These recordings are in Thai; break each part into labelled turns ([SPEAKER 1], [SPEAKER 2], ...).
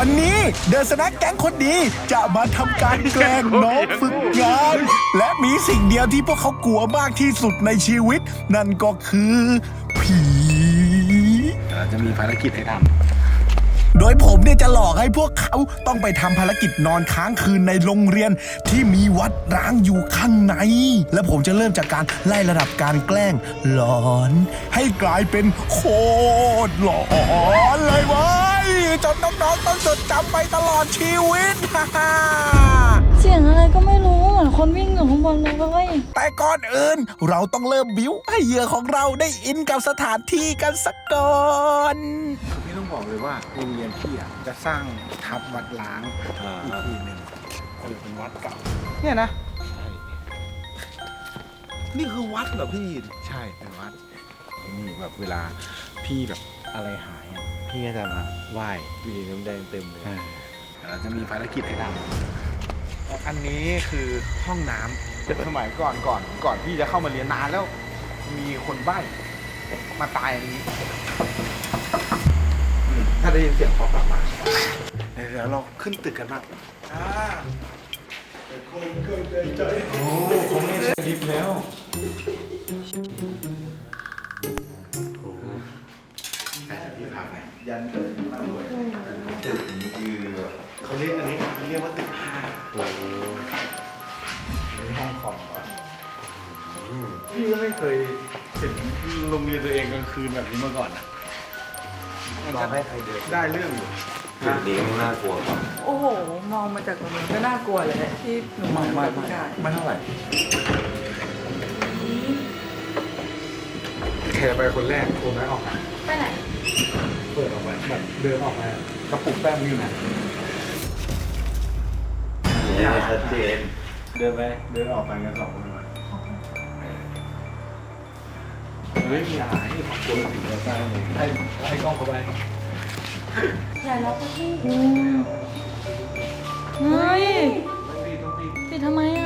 [SPEAKER 1] วันนี้เดอะสแน็คแก๊งคนดีจะมาทำการแกล้งน้องฝึกงาน และมีสิ่งเดียวที่พวกเขากลัวมากที่สุดในชีวิต นั่นก็คือผี
[SPEAKER 2] เราจะมีภารกิจให้ท
[SPEAKER 1] โดยผมเนี่ยจะหลอกให้พวกเขาต้องไปทำภารกิจนอนค้างคืนในโรงเรียนที่มีวัดร้างอยู่ข้างใน และผมจะเริ่มจากการไล่ระดับการแกล้งหลอน ให้กลายเป็นโคตรหลอนเลยเว้ยจน น้องๆต้องจดจำไปตลอดชีวิต
[SPEAKER 3] เสียงอะไรก็ไม่รู้เหมือนคนวิ่งอยู่ข้างบนเลยเว้ย
[SPEAKER 1] แต่ก่อนอื่นเราต้องเริ่มบิ้วให้เหยื่อของเราได้อินกับสถานที่กันสักก่อนำ
[SPEAKER 2] พี่ต้องบอกเลยว่าโรงเรียนพี่อะจะสร้างทับวัดล้างอีกทีหนึ่งเออเป็นวัดเก่าเนี่ยนะนี่คือวัดเหรอพี่ใช่เป็นวัดนี่แบบเวลาพี่แบบอะไรหายอะ พี่ก็จะมาไหว้วีน้ำแดงเต็มเลยเราจะมีภารกิจให้ทำอันนี้คือห้องน้ำสมัยก่อนก่อนก่อนพี่จะเข้ามาเรียนนานแล้ว มีคนใบ้มาตายอันนี้ถ้าได้ยินเสียงพอกลับมาเดี๋ยวเราขึ้นตึกกันบ้างอ่า โอ้คงไม่ได้ลิฟต์แล้ว ก็ไม่เคยเห็นโรงเรียนตัวเองกลางคืนแบบนี้มาก่อนนะ
[SPEAKER 4] ลองให้ใครเดิน
[SPEAKER 2] ได้เรื่องอยู่
[SPEAKER 4] จุดนี้น่ากลัวกว่า
[SPEAKER 5] โอ้โห มองมาจากตรงนี้ก็น่ากลัวเลยที่หนูมองจากอากาศ
[SPEAKER 2] ไม่เท่าไหร่ใครจะไปคนแรกคนนั้นออกมา
[SPEAKER 3] ไปไหน
[SPEAKER 2] เปิดออกมาแบบเดินออกมากระปุกแป้งอยู่ไหน
[SPEAKER 4] เนี่ยชัดเจน
[SPEAKER 2] เดินไปเดินออกไปกันสองคน มาเฮ้ยมีอะไรขอบคุณถึงจะได้เลยให้ให้กล้องเข้าไป
[SPEAKER 3] อย่าล็อกประตูเฮ้ยปิดทำไมอะ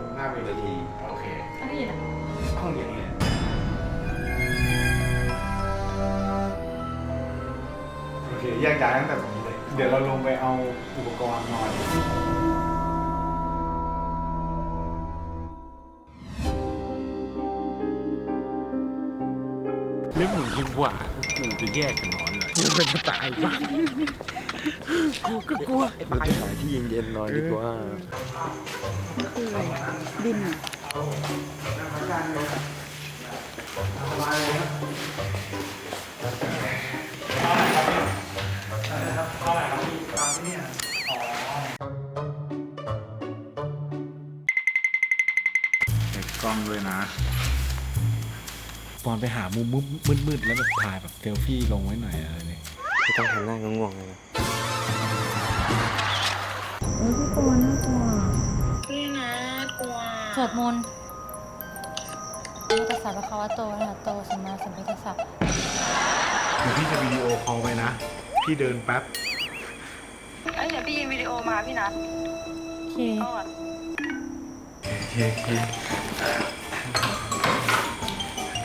[SPEAKER 3] ป
[SPEAKER 2] อนตรงหน้าเวทีโอเค
[SPEAKER 3] อันนี้นะ
[SPEAKER 2] ห้องอย่างนี้โอเคแยกย้ายตั้งแต่ตรงนี้เลย เดี๋ยวเราลงไปเอาอุปกรณ์นอน
[SPEAKER 6] เรื่องหนูคิดว่าหนูจะแยกกันนอนเลยมันจะตายบ้าง กูก็กลัว
[SPEAKER 4] เราจะหาที่เย็นๆนอนดีกว่า
[SPEAKER 2] เก็บกล้องด้วยนะ ปอนไปหามุมมืดมืดๆแล้วแบบถ่ายแบบเซลฟี่ลงไว้หน่อยอะไรเนี่ย
[SPEAKER 4] ไม่ต้องทำหน้าง่วงๆเลยนะ
[SPEAKER 3] วดมนต์นะตัสสะภะคะวะโตอะระหะโตสัมมาสัมพุทธัสสะ
[SPEAKER 2] เดี๋ยวพี่จะวิดีโอคอลไปนะ พี่เดินแป๊บ
[SPEAKER 5] เอ้ยเดี๋ยวพี่ยินวิดีโอมาพี่นัท
[SPEAKER 3] โอเค
[SPEAKER 5] ก่อน
[SPEAKER 2] โอเคโอเค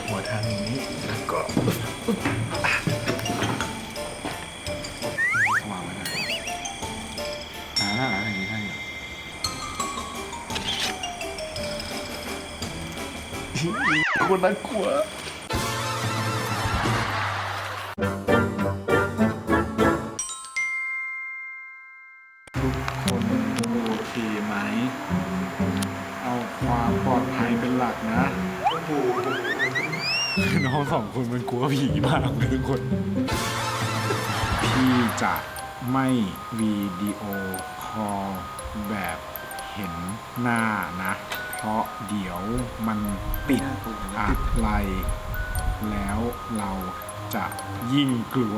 [SPEAKER 2] หัวทางนี้แล้วก็ คนน่ากลัวทุกคนโอเคไหม เอาความปลอดภัยเป็นหลักนะ น้องสองคนมันกลัวผีมากเลยทุกคน พี่จะไม่วิดีโอคอลแบบเห็นหน้านะ เพราะเดี๋ยวมันติดอะไร แล้วเราจะยิ่งกลัว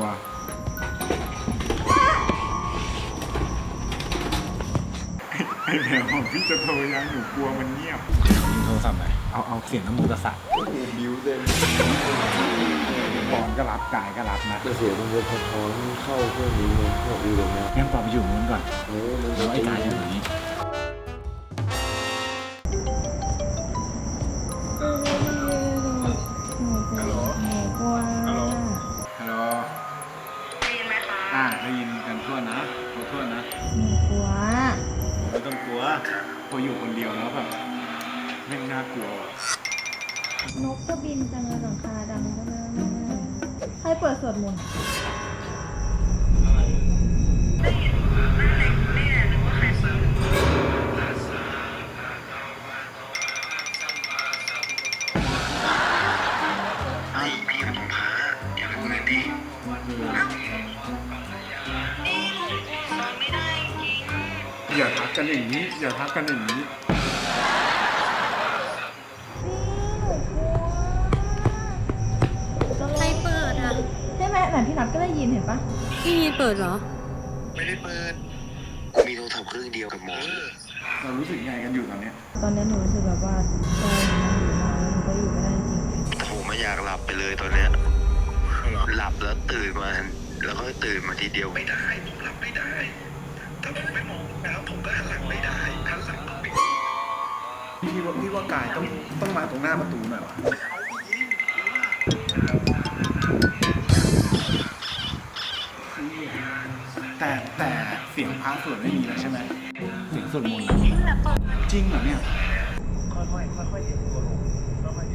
[SPEAKER 2] ไอ้แมวของพี่จะโทรยังหนูกลัวมันเงียบโทรศัพท์หน่อยเอาเอาเสียงน้ำมูกระสับ
[SPEAKER 4] บิวเต็ม
[SPEAKER 2] ปอนก็รับกายก็รับนะ
[SPEAKER 4] จะเสียมันจะพอๆให้เข้าเครื่องนี้เลยเข้าดูเลยนะ
[SPEAKER 2] งั้นปอนไปอยู่นู้นก่อน
[SPEAKER 4] เออมัน
[SPEAKER 2] แล้วไอ้กายอยู่ตรงนี้ ยินกันทั่วนะทั่วทั่วนะ
[SPEAKER 3] หนูกลัว
[SPEAKER 2] ไม่ต้องกลัวพออยู่คนเดียวแล้วแบบแม่งน่ากลัว
[SPEAKER 3] นกก็บินจังเลยหลังคาดังก็เลยให้เปิดสวดมนต์
[SPEAKER 2] อย่าทักกันอย่างนี้ อย่าทักกันอย่างนี้
[SPEAKER 3] ใครเปิดอะใช่ไหมแต่พี่นัทก็ได้ยินเห็นปะ
[SPEAKER 7] พี่มีเปิดเหรอ
[SPEAKER 8] ไม่ได้เปิด มีโทรศัพท์เครื่องเดียวกับหมอ
[SPEAKER 2] เรารู้สึกไงกันอยู่ตอนเนี้ย
[SPEAKER 3] ตอนนี้หนูรู้สึกแบบว่าใจมันอยู่นอนแล้วหนูก็อยู่ไม่ได้จริง
[SPEAKER 8] ผมไม่อยากหลับไปเลยตอนเนี้ยหลับแล้วตื่นมา แล้วก็ตื่นมาทีเดียวไม่ได้ผมหลับไม่ได้ ถ้าผมไม่มองน้ำผมก็หันหลังไม่ได้หันหลังต้องไป
[SPEAKER 2] พี่ว่าพี่ว่ากายต้องต้องมาตรงหน้าประตูหน่อยวะแต่แต่เสียงพระสวดไม่มีแล้วใช่ไหมเสียงสวดมนต์อะจริงเหรอเนี่ย
[SPEAKER 3] ๆ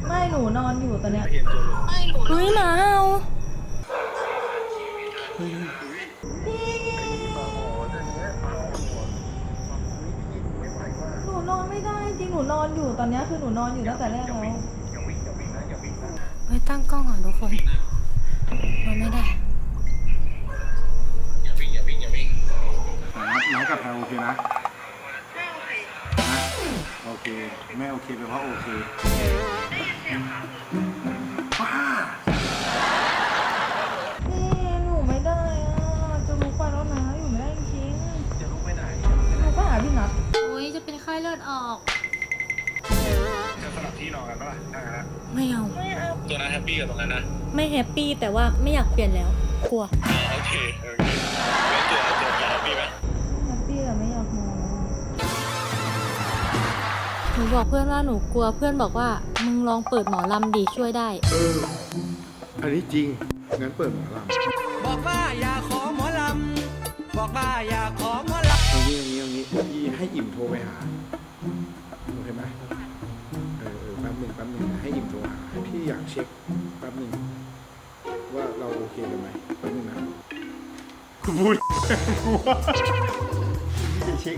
[SPEAKER 3] ไม่หนูนอนอยู่ตอนเนี้ย
[SPEAKER 7] เฮ้ยหมาเห่า
[SPEAKER 3] หนูนอนไม่ได้จริงหนูน อนอยู่ตอนเนี้ยคือหนูนอนอยู่ตั้งแต่แรกแล้ว
[SPEAKER 7] เฮ้ยตั้งกล้องก่อนทุกคนมันไม่ได้
[SPEAKER 2] นะครับน้องกับแพรโอเคนะนะโอเคไม่โอเคเป็นเพราะโอเคบ้า
[SPEAKER 3] นี่หนูไม่ได้อะจะลุกไปแล้วนะอยู่ไม่ได้จริงจะลุกไปไหนหนูก็หาพี่นัท
[SPEAKER 7] โอ้ยจะเป็นไข้เลือดออกจะส ลับที่นอนกันปะล่ะไม่เอา
[SPEAKER 8] ตัวนั้นแฮปปี้กับตรงนั้นนะ
[SPEAKER 7] ไม่แฮปปี้แต่ว่าไม่อยากเปลี่ยนแล้วกลัว
[SPEAKER 8] โอเคโอเคแล้วตัวตัวแฮปปี้ไหม
[SPEAKER 3] แฮปปี้แต่ไม่อยากนอน
[SPEAKER 7] หนูบอกเพื่อนว่าหนูกลัวเพื่อนบอกว่า มึงลองเปิดหมอลำดีช่วยได้
[SPEAKER 2] เออ อันนี้จริง งั้นเปิดหมอลำ
[SPEAKER 6] บอกว่าอย่าขอหมอลำ บอกว่าอย่าขอหมอลำ
[SPEAKER 2] เอางี้เอางี้เอางี้พี่ให้อิ่มโทรไปหา อยากเช็คแป๊บหนึ่งว่าเราโอเคกันไหมแป๊บหนึ่งนะกูพูดกูว่าพี่จะเช็ค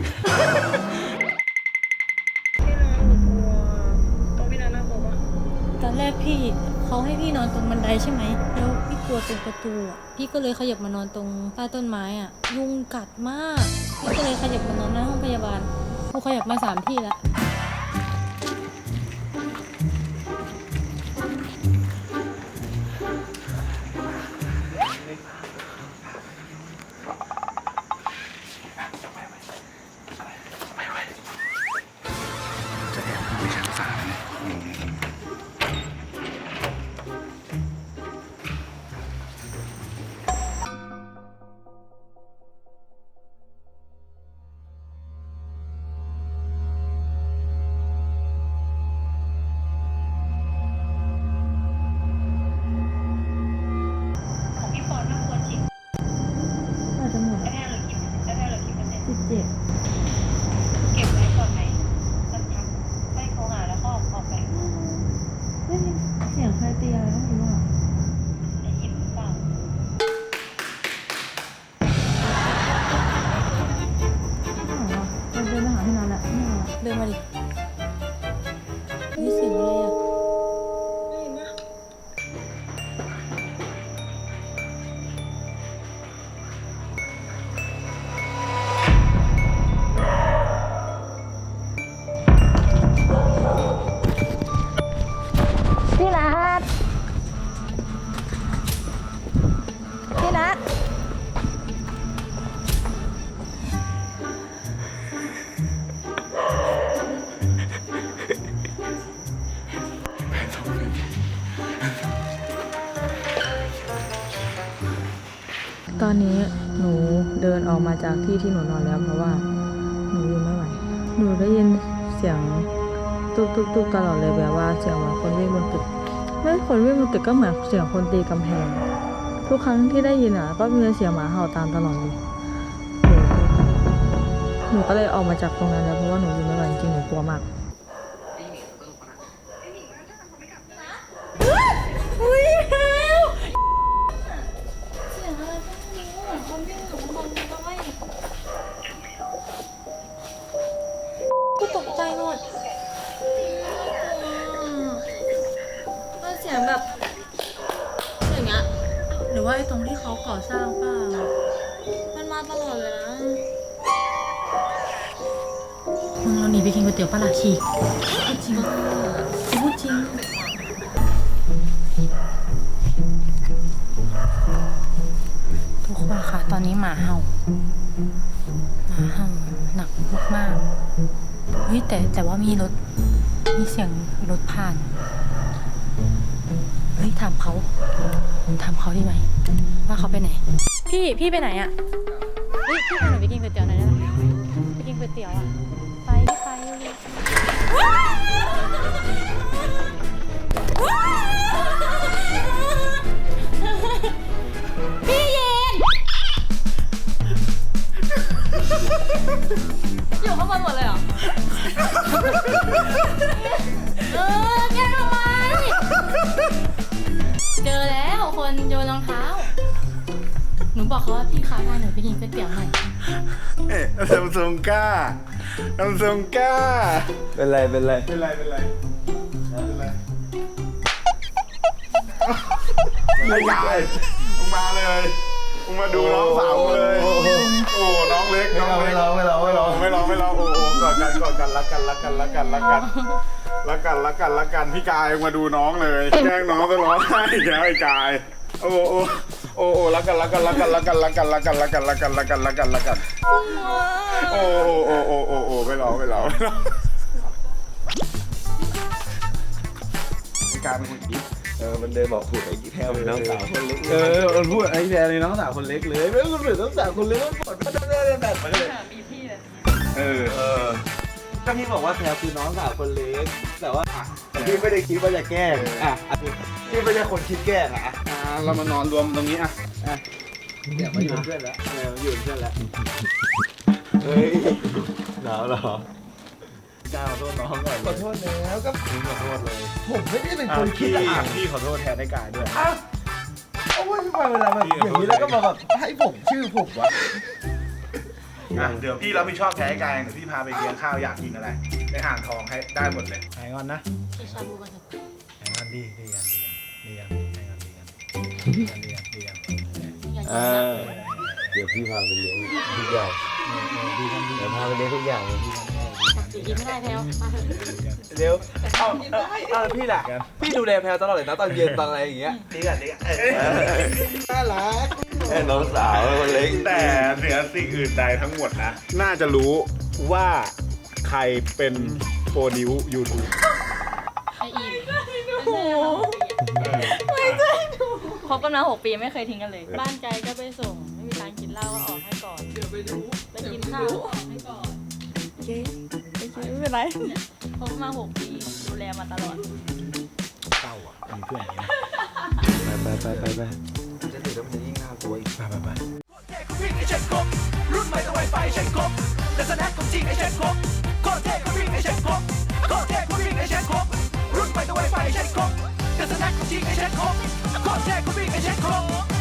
[SPEAKER 7] ตอนแรกพี่เขาให้พี่นอนตรงบันไดใช่ไหม แล้วพี่กลัวตรงประตูอะพี่ก็เลยขยับมานอนตรงใต้ต้นไม้อะยุงกัดมาก พี่ก็เลยขยับมานอนหน้าห้องพยาบาลกูขยับมาสามที่แล้ว
[SPEAKER 2] จะ่ะเดินมาดินี่เสีย
[SPEAKER 3] งอะไรอะ จากที่ที่หนูนอนแล้วเพราะว่าหนูอยู่ไม่ไหว หนูได้ยินเสียงตุกตุกตุกตลอดเลยแบบว่าเสียงเหมือนคนวิ่งบนตึกไม่คนวิ่งบนตึกก็เหมือนเสียงคนตีกำแพง ทุกครั้งที่ได้ยินอะก็มีเสียงหมาเห่าตามตลอดเลยหนูก็เลยออกมาจากตรงนั้นแล้วเพราะว่าหนูอยู่ไม่ไหวจริงหนูกลัวมาก
[SPEAKER 7] สียงแบบอย่างเงี้ยหรือว่าไอ้ตรงที่เขาก่อสร้างเปล่ามันมาตลอดเลยนะมึงเราหนีไปกินก๋วยเตี๋ยวปลาหลาฉีกพูดจริงพูดจริงทุกคนค่ะตอนนี้หมาเห่าหมาเห่าหนักมากๆเฮ้ยแต่แต่ว่ามีรถมีเสียงรถผ่าน เฮ้ยถามเขาถามเขาดีไหมว่าเขาไปไหน พี่พี่ไปไหนอะเฮ้ยพี่พาหนูไปกินก๋วยเตี๋ยวหน่อยได้ไหมไปกินก๋วยเตี๋ยวอะไปไปเลยพี่เย็นอยู่ข้างบนหมดเลยเหรอเอ บอกเขาว่าพี่คะพาหนูไปกินก๋วยเตี๋ยวหน่อย
[SPEAKER 2] เอ๊ะซัมซุงก้าซัมซุงก้า
[SPEAKER 4] เป็นไรเป็นไร
[SPEAKER 2] เป็นไร เป็นไร เป็นไรไม่ใหญ่มึงมาเลยมึงมาดูน้องสาวกูเลย โอ้น้องเล็ก น้องเล็ก
[SPEAKER 4] ไม่ร้องไม่ร้องไม่ร้อง
[SPEAKER 2] ไม่ร้องไม่ร้องโอ้โหกอดกันกอดกันรักกันรักกันรักกันรักกันรักกันรักกันรักกันพี่กายมาดูน้องเลย แกล้งน้องก็ร้องไห้อีกแล้วไอ้กาย โอ้โอ้ โอ้โอ้รักกันรักกันรักกันรักกันรักกันรักกันรักกันรักกันรักกันรักกันรักกันโอ้โอ้โอ้โอ้โอ้โอ้ไม่ร้องไม่ร้องไม่ร้องพี่กายเป็นคนคิด
[SPEAKER 4] เออมันเดินบอกถูกไอ้แทวเป็นน้องสาวคนเล็ก
[SPEAKER 2] เออมันพูดไอ้แดนเลยน้องสาวคนเล็กเลยไม่รู้หรือน้องสาวคนเล็กมันปวดมันต้องได้แบบมันเลยเออเออ
[SPEAKER 4] ก็พี่บอกว่าแทวคือน้องสาวคนเล็กแต่ว่าอะแต่พี่ไม่ได้คิดว่าจะแกล้งอะอะพี่ไม่ใช่คนคิดแกล้งอะ อะ
[SPEAKER 2] อ่าเรามานอนรวมตรงนี้อะ
[SPEAKER 4] เดี๋ยวมาอยู่เป็นเพื่อนแล้วเดี๋ยวมาอยู่เป็นเพื่อนแล้วเฮ้ยหนาวเหรอ
[SPEAKER 2] ก้าวขอโทษน้องก่อน
[SPEAKER 4] ขอโทษแล้วก็
[SPEAKER 2] พี่ขอโทษเลย
[SPEAKER 4] ผมไม่ได้เป็น
[SPEAKER 2] อะ
[SPEAKER 4] คนคิด
[SPEAKER 2] พี่
[SPEAKER 4] อะ
[SPEAKER 2] พี่ขอโทษแทนไอ้กายด้วย
[SPEAKER 4] โอ้ยทำไมเวลาแบบอย่างนี้แล้วก็มาแบบให้ผมชื่อผมวะ
[SPEAKER 2] อะเดี๋ยวพี่รับผิดชอบแทนไอ้กายเดี๋ยวพี่พาไปเลี้ยงข้าวอยากกินอะไรในอ่างทองให้ได้หมดเลยหายงอนนะ
[SPEAKER 7] พี่ชาบูกันเถอะ
[SPEAKER 2] หายงอนดีดีกันดีกันดีกัน
[SPEAKER 4] เออเดี๋ยวพี่พาไปเลี้ยงทุกอย่าง
[SPEAKER 2] ดีกันดี
[SPEAKER 4] เดี๋
[SPEAKER 2] กั
[SPEAKER 4] ยวนพาไปเลี้ยงทุกอย่างเลยพี่
[SPEAKER 7] จะกินไม่ได้แพลวมาเถอะ
[SPEAKER 4] เร็วเอาเอาเอาพี่ล่ะ พี่ดูแลแพลตลอดเลยนะตอนเย็นตอนอะไรอย่างเงี้ย
[SPEAKER 2] ดีกันดีกัน
[SPEAKER 4] น่ารักแม่น้องสาวคนเล็ก
[SPEAKER 2] แต่เหนือสิ่งอื่นใดทั้งหมดนะ น่าจะรู้ว่าใครเป็นโปรดิวยูทูบ
[SPEAKER 7] ไออีม คบกันมาหกปีไม่เคยทิ้งกันเลย บ้านไกลก็ไปส่ง ไม่มีตังค์กินเหล้าก็ออกให้ก่อนเดี๋ยวไปดูไปกินข้าวออกให้ก่อนโอเคโอเคไม่เป็นไรคบมาหกปีดูแลมาตลอด
[SPEAKER 2] เศร้าอะมีเพื่อนอย่างนี้
[SPEAKER 4] ไปไปไปไปจะถือแล้วมันจะยิ่งน่ากลัวอีก
[SPEAKER 2] ไปไปไป
[SPEAKER 9] วิ่งไอเช็ดครบรุ่นใหม่ต้องไวไฟเช็ดครบแต่สแน็คของจริงไอเช็ดครบโคตรเท่ก็วิ่งไอเช็ดครบโคตรเท่ก็วิ่งไอเช็ดครบรุ่นใหม่ต้องไวไฟเช็ดครบแต่สแน็คของจริงไอเช็ดครบ ก็แชร์ก็วิ่งกันเช็คคร